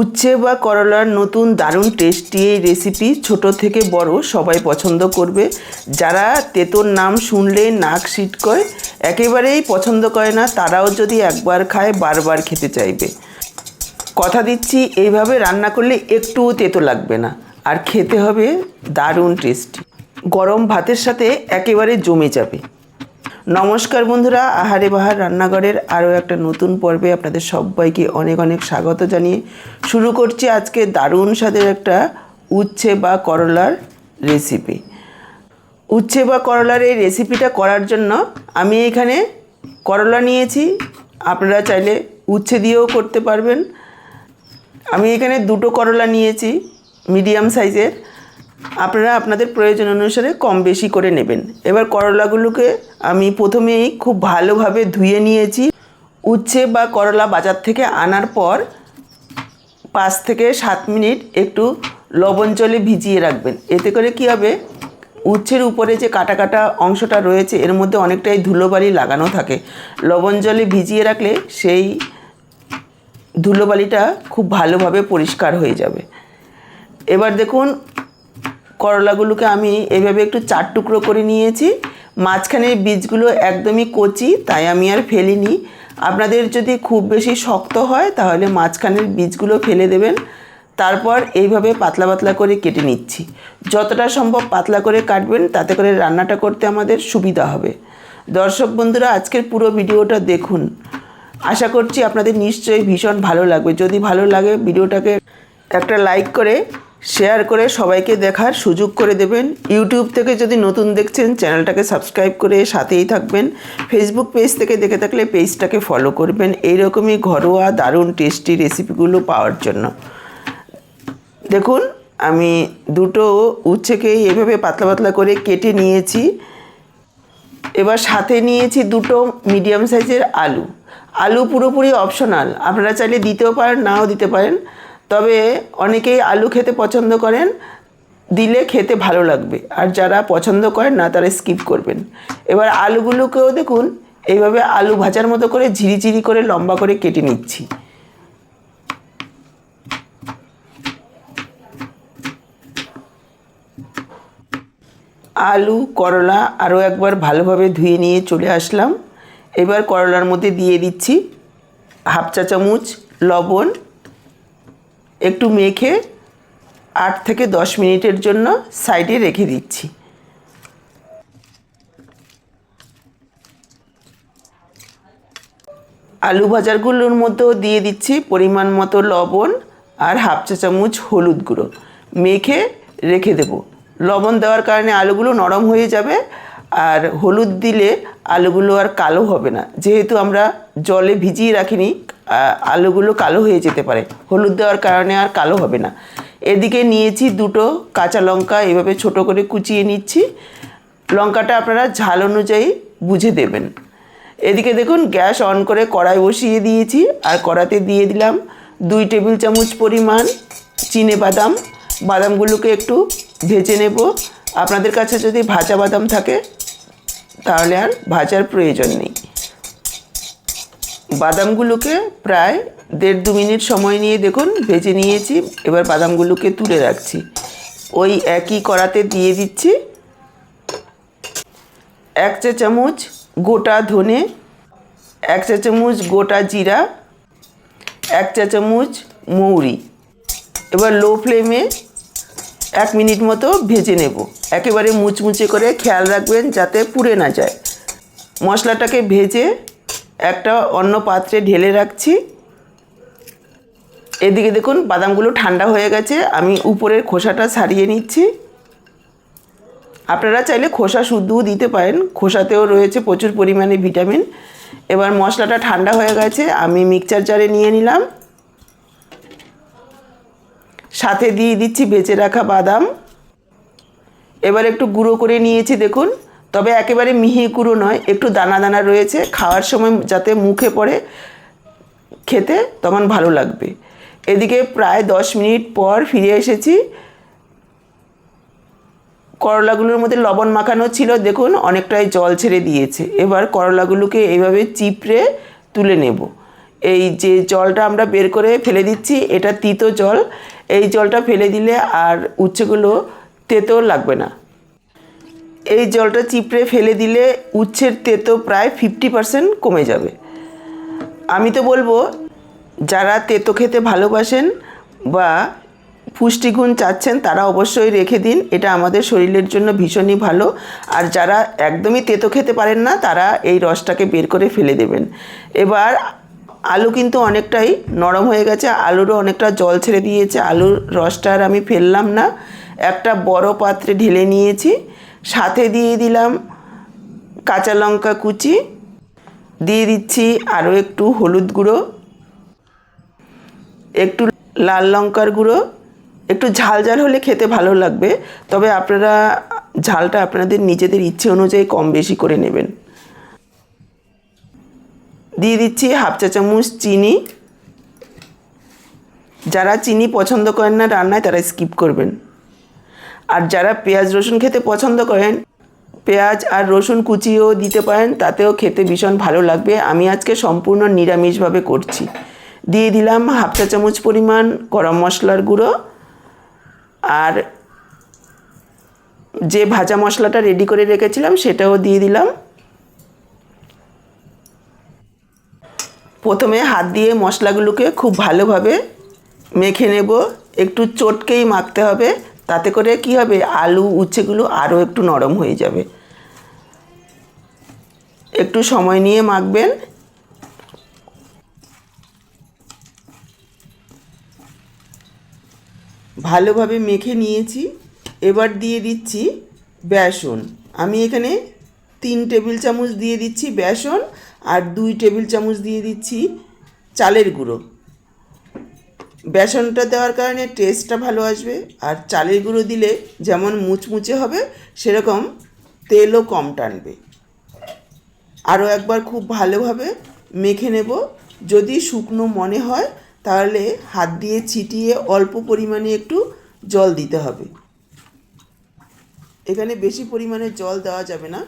উচ্ছে বা করলার নতুন দারুণ টেস্টি এই রেসিপি ছোট থেকে বড় সবাই পছন্দ করবে। যারা তেতোর নাম শুনলে নাক সিটকয়, একেবারেই পছন্দ করে না, তারাও যদি একবার খায়, বারবার খেতে চাইবে। কথা দিচ্ছি, এইভাবে রান্না করলে একটুও তেতো লাগবে না, আর খেতে হবে দারুণ টেস্টি গরম ভাতের সাথে একেবারে জমে যাবে। নমস্কার বন্ধুরা, আহারে বাহার রান্নাঘরের আরও একটা নতুন পর্বে আপনাদের সবাইকে অনেক অনেক স্বাগত জানিয়ে শুরু করছি আজকে দারুণ স্বাদের একটা উচ্ছে বা করলার রেসিপি উচ্ছে বা করলার এই রেসিপিটা করার জন্য আমি এখানে করলা নিয়েছি, আপনারা চাইলে উচ্ছে দিয়েও করতে পারবেন। আমি এখানে দুটো করলা নিয়েছি, মিডিয়াম সাইজের। আপনারা আপনাদের প্রয়োজন অনুসারে কম বেশি করে নেবেন। এবার করলাগুলোকে আমি প্রথমেই খুব ভালোভাবে ধুয়ে নিয়েছি। উচ্ছে বা করলা বাজার থেকে আনার পর পাঁচ থেকে সাত মিনিট একটু লবণ জলে ভিজিয়ে রাখবেন। এতে করে কি হবে? উচ্ছের উপরে যে কাটা কাটা অংশটা রয়েছে, এর মধ্যে অনেকটাই ধুলোবালি লাগানো থাকে। লবণ জলে ভিজিয়ে রাখলে সেই ধুলোবালিটা খুব ভালোভাবে পরিষ্কার হয়ে যাবে। এবার দেখুন করলাগুলোকে আমি এভাবে একটু চার টুকরো করে নিয়েছি। মাঝখানের বীজগুলো একদমই কচি, তাই আমি আর ফেলিনি। আপনাদের যদি খুব বেশি শক্ত হয়, তাহলে মাঝখানের বীজগুলো ফেলে দেবেন। তারপর এইভাবে পাতলা পাতলা করে কেটে নিচ্ছি। যতটা সম্ভব পাতলা করে কাটবেন, তাতে করে রান্নাটা করতে আমাদের সুবিধা হবে। দর্শক বন্ধুরা, আজকের পুরো ভিডিওটা দেখুন। আশা করছি আপনাদের নিশ্চয়ই ভীষণ ভালো লাগবে। যদি ভালো লাগে ভিডিওটাকে একটা লাইক করে শেয়ার করে সবাইকে দেখার সুযোগ করে দেবেন। ইউটিউব থেকে যদি নতুন দেখছেন, চ্যানেলটাকে সাবস্ক্রাইব করে সাথেই থাকবেন। ফেসবুক পেজ থেকে দেখে থাকলে পেজটাকে ফলো করবেন। এইরকমই ঘরোয়া, দারুণ, টেস্টি রেসিপিগুলো পাওয়ার জন্য। দেখুন, আমি দুটো উচ্ছেকেই এভাবে পাতলা পাতলা করে কেটে নিয়েছি। এবার সাথে নিয়েছি দুটো মিডিয়াম সাইজের আলু। আলু পুরোপুরি অপশনাল। আপনারা চাইলে দিতেও পারেন, নাও দিতে পারেন। তবে অনেকেই আলু খেতে পছন্দ করেন, দিলে খেতে ভালো লাগবে। আর যারা পছন্দ করেন না, তারা স্কিপ করবেন। এবার আলুগুলোকেও দেখুন, এইভাবে আলু ভাজার মতো করে ঝিরিঝিরি করে লম্বা করে কেটে নিচ্ছি। আলু, করলা আরও একবার ভালোভাবে ধুয়ে নিয়ে চলে আসলাম। এবার করলার মধ্যে দিয়ে দিচ্ছি হাফ চা চামচ লবণ একটু মেখে আট থেকে দশ মিনিটের জন্য সাইডে রেখে দিচ্ছি। আলু ভাজারগুলোর মধ্যেও দিয়ে দিচ্ছি পরিমাণ মতো লবণ আর হাফ চা চামচ হলুদ গুঁড়ো। মেখে রেখে দেব। লবণ দেওয়ার কারণে আলুগুলো নরম হয়ে যাবে আর হলুদ দিলে আলুগুলো আর কালো হবে না। যেহেতু আমরা জলে ভিজিয়ে রাখিনি আলুগুলো কালো হয়ে যেতে পারে। হলুদ দেওয়ার কারণে আর কালো হবে না। এদিকে নিয়েছি দুটো কাঁচা লঙ্কা, এভাবে ছোট করে কুচিয়ে নিচ্ছি। লঙ্কাটা আপনারা ঝাল অনুযায়ী বুঝে দেবেন। এদিকে দেখুন, গ্যাস অন করে কড়াই বসিয়ে দিয়েছি। আর কড়াতে দিয়ে দিলাম দুই টেবিল চামচ পরিমাণ চিনে বাদাম। বাদামগুলোকে একটু ভেজে নেব। আপনাদের কাছে যদি ভাজা বাদাম থাকে তাহলে আর ভাজার প্রয়োজন নেই। বাদামগুলোকে প্রায় দেড় দু মিনিট সময় নিয়ে দেখুন, ভেজে নিয়েছি, এবার বাদামগুলোকে তুলে রাখছি। ওই একই কড়াতে দিয়ে দিচ্ছি এক চা চামচ গোটা ধনে, এক চা চামচ গোটা জিরা, এক চা চামচ মৌরি। এবার লো ফ্লেমে এক মিনিট মতো ভেজে নেব। একেবারে মুচমুচে করে খেয়াল রাখবেন যাতে পুড়ে না যায়। মশলাটাকে ভেজে একটা অন্য পাত্রে ঢেলে রাখছি। এদিকে দেখুন বাদামগুলো ঠান্ডা হয়ে গেছে, আমি উপরের খোসাটা ছাড়িয়ে নিচ্ছি। আপনারা চাইলে খোসা শুদ্ধও দিতে পারেন, খোসাতেও রয়েছে প্রচুর পরিমাণে ভিটামিন। এবার মশলাটা ঠান্ডা হয়ে গেছে, আমি মিক্সচার জারে নিয়ে নিলাম। সাথে দিয়ে দিচ্ছি, বেঁচে রাখা বাদাম। এবার একটু গুঁড়ো করে নিয়েছি, দেখুন। তবে একেবারে মিহি গুঁড়ো নয়, একটু দানা দানা রয়েছে। খাওয়ার সময় যাতে মুখে পড়ে খেতে তখন ভালো লাগবে। এদিকে প্রায় দশ মিনিট পর ফিরে এসেছি। করলাগুলোর মধ্যে লবণ মাখানো ছিল, দেখুন, অনেকটাই জল ছেড়ে দিয়েছে। এবার করলাগুলোকে এইভাবে চিপড়ে তুলে নেব। এই যে জলটা আমরা বের করে ফেলে দিচ্ছি, এটা তিতো জল। এই জলটা ফেলে দিলে আর উচ্ছেগুলো তেতো লাগবে না। এই জলটা চিপড়ে ফেলে দিলে উচ্ছের তেতো প্রায় ফিফটি পার্সেন্ট কমে যাবে। আমি তো বলব, যারা তেতো খেতে ভালোবাসেন বা পুষ্টিগুণ চাচ্ছেন, তারা অবশ্যই রেখে দিন। এটা আমাদের শরীরের জন্য ভীষণই ভালো। আর যারা একদমই তেতো খেতে পারেন না, তারা এই রসটাকে বের করে ফেলে দেবেন। এবার আলু কিন্তু অনেকটাই নরম হয়ে গেছে, আলুরও অনেকটা জল ছেড়ে দিয়েছে, আলুর রসটা আর আমি ফেললাম না। একটা বড় পাত্রে ঢেলে নিয়েছি, সাথে দিয়ে দিলাম কাঁচা লঙ্কা কুচি, দিয়ে দিচ্ছি আরও একটু হলুদ গুঁড়ো, একটু লাল লঙ্কার গুঁড়ো, একটু ঝাল ঝাল হলে খেতে ভালো লাগবে, তবে আপনারা ঝালটা আপনাদের নিজেদের ইচ্ছে অনুযায়ী কম বেশি করে নেবেন। দিয়ে দিচ্ছি হাফ চা চামচ চিনি। যারা চিনি পছন্দ করেন না রান্নায়, তারা স্কিপ করবেন। আর যারা পেঁয়াজ, রসুন খেতে পছন্দ করেন, পেঁয়াজ আর রসুন কুচিও দিতে পারেন, তাতেও খেতে ভীষণ ভালো লাগবে। আমি আজকে সম্পূর্ণ নিরামিষভাবে করছি। দিয়ে দিলাম হাফ চা চামচ পরিমাণ গরম মশলার গুঁড়ো। আর যে ভাজা মশলাটা রেডি করে রেখেছিলাম, সেটাও দিয়ে দিলাম। প্রথমে হাত দিয়ে মশলাগুলোকে খুব ভালোভাবে মেখে নেব। একটু চটকেই মাখতে হবে। তাতে করে কি হবে? আলু, উচ্ছেগুলো আরও একটু নরম হয়ে যাবে। একটু সময় নিয়ে মাখবেন। ভালোভাবে মেখে নিয়েছি। এবার দিয়ে দিচ্ছি বেসন। আমি এখানে তিন টেবিল চামচ দিয়ে দিচ্ছি বেসন। আর দুই টেবিল চামচ দিয়ে দিচ্ছি চালের গুঁড়ো। বেসনটা দেওয়ার কারণে টেস্টটা ভালো আসবে। আর চালের গুঁড়ো দিলে যেমন মুচমুচে হবে, সেরকম তেলও কম টানবে। আরও একবার খুব ভালোভাবে মেখে নেব। যদি শুকনো মনে হয়, তাহলে হাত দিয়ে ছিটিয়ে অল্প পরিমাণে একটু জল দিতে হবে। এখানে বেশি পরিমাণে জল দেওয়া যাবে না।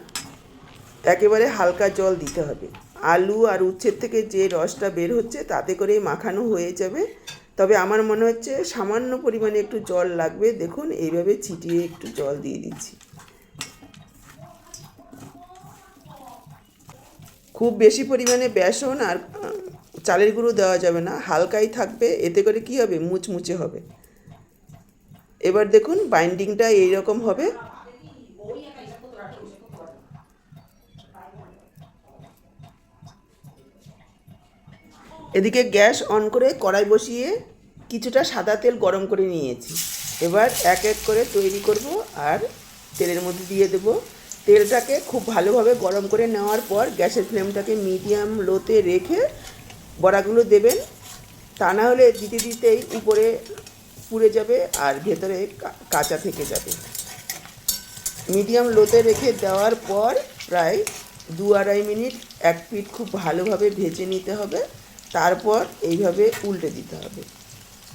একেবারে হালকা জল দিতে হবে। আলু আর উচ্ছের থেকে যে রসটা বের হচ্ছে, তাতে করেই মাখানো হয়ে যাবে। তবে আমার মনে হচ্ছে সামান্য পরিমাণে একটু জল লাগবে। দেখুন, এইভাবে ছিটিয়ে একটু জল দিয়ে দিচ্ছি। খুব বেশি পরিমাণে বেসন আর চালের গুঁড়ো দেওয়া যাবে না। হালকাই থাকবে, এতে করে কি হবে? মুচমুচে হবে। এবার দেখুন বাইন্ডিংটা এইরকম হবে। এদিকে গ্যাস অন করে কড়াই বসিয়ে কিছুটা সাদা তেল গরম করে নিয়েছি। এবার এক এক করে তৈরি করব আর তেলের মধ্যে দিয়ে দেব। তেলটাকে খুব ভালোভাবে গরম করে নেওয়ার পর গ্যাসের ফ্লেমটাকে মিডিয়াম লোতে রেখে বড়াগুলো দেবেন। তা না হলে দিতে দিতেই উপরে পুড়ে যাবে আর ভেতরে কাঁচা থেকে যাবে। মিডিয়াম লোতে রেখে দেওয়ার পর প্রায় দু আড়াই মিনিট এক পিঠ খুব ভালোভাবে ভেজে নিতে হবে। তারপর এইভাবে উল্টে দিতে হবে।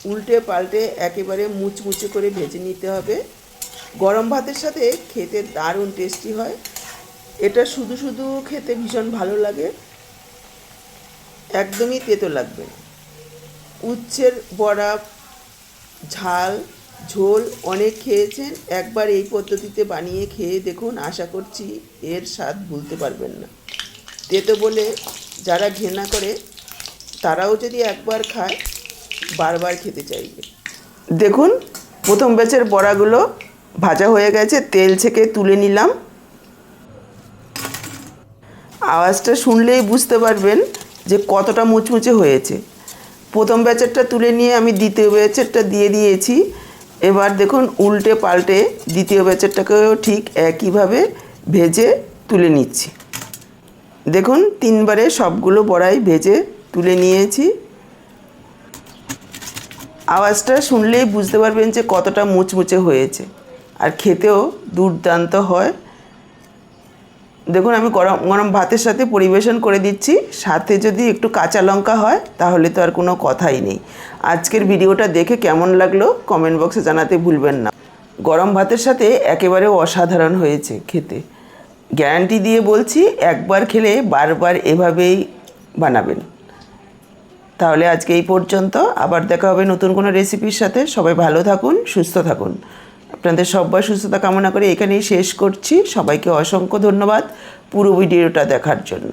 উল্টে পাল্টে একেবারে মুচমুচে করে ভেজে নিতে হবে। গরম ভাতের সাথে খেতে দারুণ টেস্টি হয়। এটা শুধু শুধু খেতে ভীষণ ভালো লাগে। একদমই তেতো লাগবে। উচ্ছের বড়া, ঝাল, ঝোল অনেক খেয়েছেন। একবার এই পদ্ধতিতে বানিয়ে খেয়ে দেখুন, আশা করছি এর স্বাদ ভুলতে পারবেন না। তেতো বলে যারা ঘৃণা করে তারাও যদি একবার খায়, বারবার খেতে চাইবে। দেখুন, প্রথম ব্যাচের বড়াগুলো ভাজা হয়ে গেছে, তেল থেকে তুলে নিলাম। আওয়াজটা শুনলেই বুঝতে পারবেন যে কতটা মুচমুচে হয়েছে। প্রথম ব্যাচেরটা তুলে নিয়ে আমি দ্বিতীয় ব্যাচেরটা দিয়ে দিয়েছি। এবার দেখুন, উল্টে পাল্টে দ্বিতীয় ব্যাচেরটাকেও ঠিক একইভাবে ভেজে তুলে নিচ্ছি। দেখুন, তিনবারে সবগুলো বড়াই ভেজে তুলে নিয়েছি। আওয়াজটা শুনলেই বুঝতে পারবেন যে কতটা মুচমুচে হয়েছে। আর খেতেও দুর্দান্ত হয়। দেখুন, আমি গরম গরম ভাতের সাথে পরিবেশন করে দিচ্ছি। সাথে যদি একটু কাঁচা লঙ্কা হয়, তাহলে তো আর কোনো কথাই নেই। আজকের ভিডিওটা দেখে কেমন লাগল, কমেন্ট বক্সে জানাতে ভুলবেন না। গরম ভাতের সাথে একেবারে অসাধারণ হয়েছে খেতে। গ্যারান্টি দিয়ে বলছি, একবার খেলে বারবার এভাবেই বানাবেন। তাহলে আজকে এই পর্যন্ত। আবার দেখা হবে নতুন কোনো রেসিপির সাথে। সবাই ভালো থাকুন, সুস্থ থাকুন। আপনাদের সবাই সুস্থতা কামনা করে এখানেই শেষ করছি। সবাইকে অসংখ্য ধন্যবাদ পুরো ভিডিওটা দেখার জন্য।